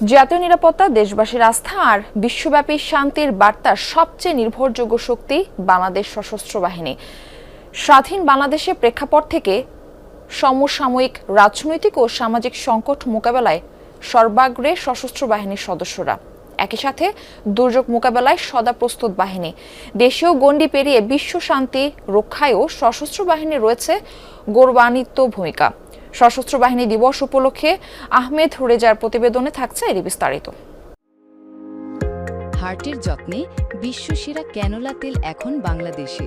জাতীয় নিরাপত্তা, দেশবাসীর আস্থা আর বিশ্বব্যাপী শান্তির বার্তার সবচেয়ে নির্ভরযোগ্য শক্তি বাংলাদেশ সশস্ত্র বাহিনী। স্বাধীন বাংলাদেশের প্রেক্ষাপট থেকে সমসাময়িক রাজনৈতিক ও সামাজিক সংকট মোকাবেলায় সর্বাগ্রে সশস্ত্র বাহিনীর সদস্যরা। একই সাথে দুর্যোগ মোকাবেলায় সদা প্রস্তুত বাহিনী। দেশীয় গণ্ডি পেরিয়ে বিশ্ব শান্তি রক্ষায়ও সশস্ত্র বাহিনী রয়েছে গৌরবান্বিত ভূমিকা। সশস্ত্র বাহিনী দিবস উপলক্ষে আহমেদ রেজার প্রতিবেদনে থাকছে এরই বিস্তারিত। হার্টের যত্নে বিশ্বসেরা ক্যানোলা তেল এখন বাংলাদেশে।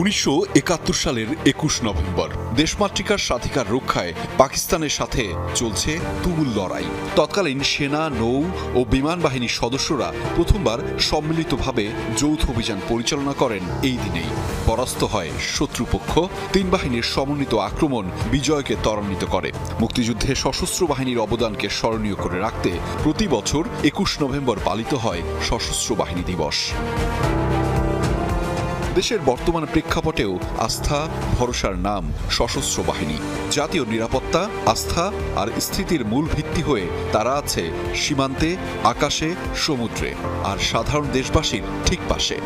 উনিশশো একাত্তর সালের একুশ নভেম্বর দেশমাতৃকার স্বাধিকার রক্ষায় পাকিস্তানের সাথে চলছে তুমুল লড়াই। তৎকালীন সেনা নৌ ও বিমান বাহিনীর সদস্যরা প্রথমবার সম্মিলিতভাবে যৌথ অভিযান পরিচালনা করেন এই দিনেই। পরাস্ত হয়। শত্রুপক্ষ তিন বাহিনীর সমন্বিত আক্রমণ বিজয়কে ত্বরান্বিত করে। মুক্তিযুদ্ধে সশস্ত্র বাহিনীর অবদানকে স্মরণীয় করে রাখতে প্রতি বছর একুশ নভেম্বর পালিত হয় সশস্ত্র বাহিনী দিবস। দেশের বর্তমান প্রেক্ষাপটেও আস্থা, ভরসার নাম সশস্ত্র বাহিনী। জাতীয় নিরাপত্তা, আস্থা আর স্থিতির মূল ভিত্তি হয়ে তারা আছে সীমান্তে, আকাশে, সমুদ্রে। আর সাধারণ দেশবাসীর ঠিক পাশে।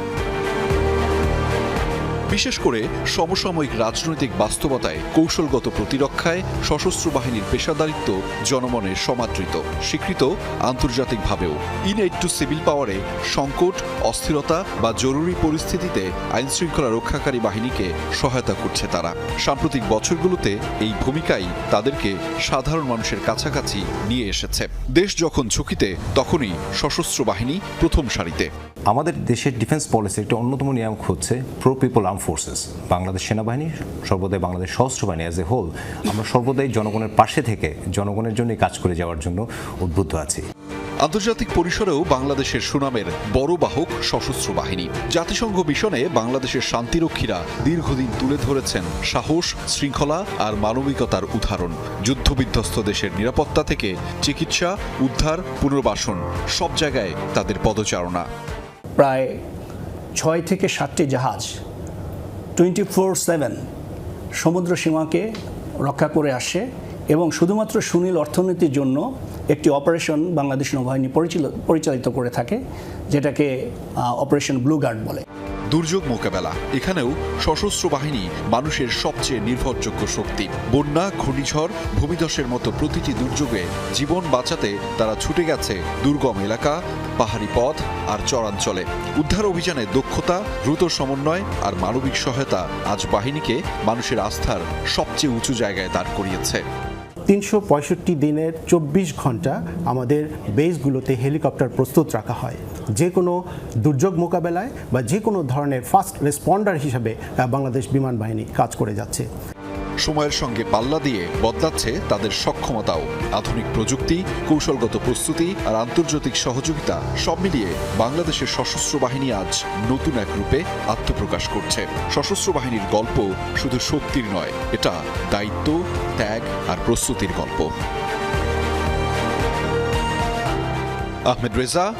বিশেষ করে সমসাময়িক রাজনৈতিক বাস্তবতায় কৌশলগত প্রতিরক্ষায় সশস্ত্র বাহিনীর পেশাদারিত্ব জনমনে সমাদৃত, স্বীকৃত আন্তর্জাতিকভাবেও। ইনএইড টু সিভিল পাওয়ারে সংকট, অস্থিরতা বা জরুরি পরিস্থিতিতে আইনশৃঙ্খলা রক্ষাকারী বাহিনীকে সহায়তা করছে তারা। সাম্প্রতিক বছরগুলোতে এই ভূমিকাই তাদেরকে সাধারণ মানুষের কাছাকাছি নিয়ে এসেছে। দেশ যখন ঝুঁকিতে, তখনই সশস্ত্র বাহিনী প্রথম সারিতে। আমাদের দেশের ডিফেন্স পলিসি একটা অন্যতম নিয়ম হচ্ছে pro people arm forces Bangladesh সেনাবাহিনী সর্বদাই বাংলাদেশ সশস্ত্র বাহিনী অ্যাজ এ হোল আমরা সর্বদাই জনগণের পাশে থেকে জনগণের জন্যই কাজ করে যাওয়ার জন্য উদ্বুদ্ধ আছি। আন্তর্জাতিক পরিসরেও বাংলাদেশের সুনামের বড় বাহক সশস্ত্র বাহিনী। জাতিসংঘ মিশনে বাংলাদেশের শান্তিরক্ষীরা দীর্ঘদিন তুলে ধরেছেন সাহস শৃঙ্খলা আর মানবিকতার উদাহরণ। যুদ্ধবিধ্বস্ত দেশের নিরাপত্তা থেকে চিকিৎসা উদ্ধার পুনর্বাসন সব জায়গায় তাদের পদচারণা। প্রায় ছয় থেকে সাতটি জাহাজ টোয়েন্টি ফোর সেভেন সমুদ্র সীমাকে রক্ষা করে আসে এবং শুধুমাত্র সুনীল অর্থনীতির জন্য একটি অপারেশন বাংলাদেশ নৌবাহিনী পরিচাল- পরিচালিত করে থাকে, যেটাকে অপারেশন ব্লু গার্ড বলে। দুর্যোগ মোকাবেলা, এখানেও সশস্ত্র বাহিনী মানুষের সবচেয়ে নির্ভরযোগ্য শক্তি। বন্যা, ঘূর্ণিঝড়, ভূমিধসের মতো প্রতিটি দুর্যোগে জীবন বাঁচাতে তারা ছুটে গেছে দুর্গম এলাকা পাহাড়ি পথ আর চরাঞ্চলে। উদ্ধার অভিযানে দক্ষতা, দ্রুত সমন্বয় আর মানবিক সহায়তা আজ বাহিনীকে মানুষের আস্থার সবচেয়ে উঁচু জায়গায় দাঁড় করিয়েছে। তিনশো পঁয়ষট্টি দিনের চব্বিশ ঘণ্টা আমাদের বেসগুলোতে হেলিকপ্টার প্রস্তুত রাখা হয়। যে কোনো দুর্যোগ মোকাবেলায় বা যে কোনো ধরনের ফার্স্ট রেসপন্ডার হিসাবে বাংলাদেশ বিমান বাহিনী কাজ করে যাচ্ছে। সময়ের সঙ্গে পাল্লা দিয়ে বদলাচ্ছে তাদের সক্ষমতাও। আধুনিক প্রযুক্তি, কৌশলগত প্রস্তুতি আর আন্তর্জাতিক সহযোগিতা সব মিলিয়ে বাংলাদেশের সশস্ত্র বাহিনী আজ নতুন এক রূপে আত্মপ্রকাশ করছে। সশস্ত্র বাহিনীর গল্প শুধু শক্তির নয়, এটা দায়িত্ব, ত্যাগ আর প্রস্তুতির গল্প। আহমেদ রেজা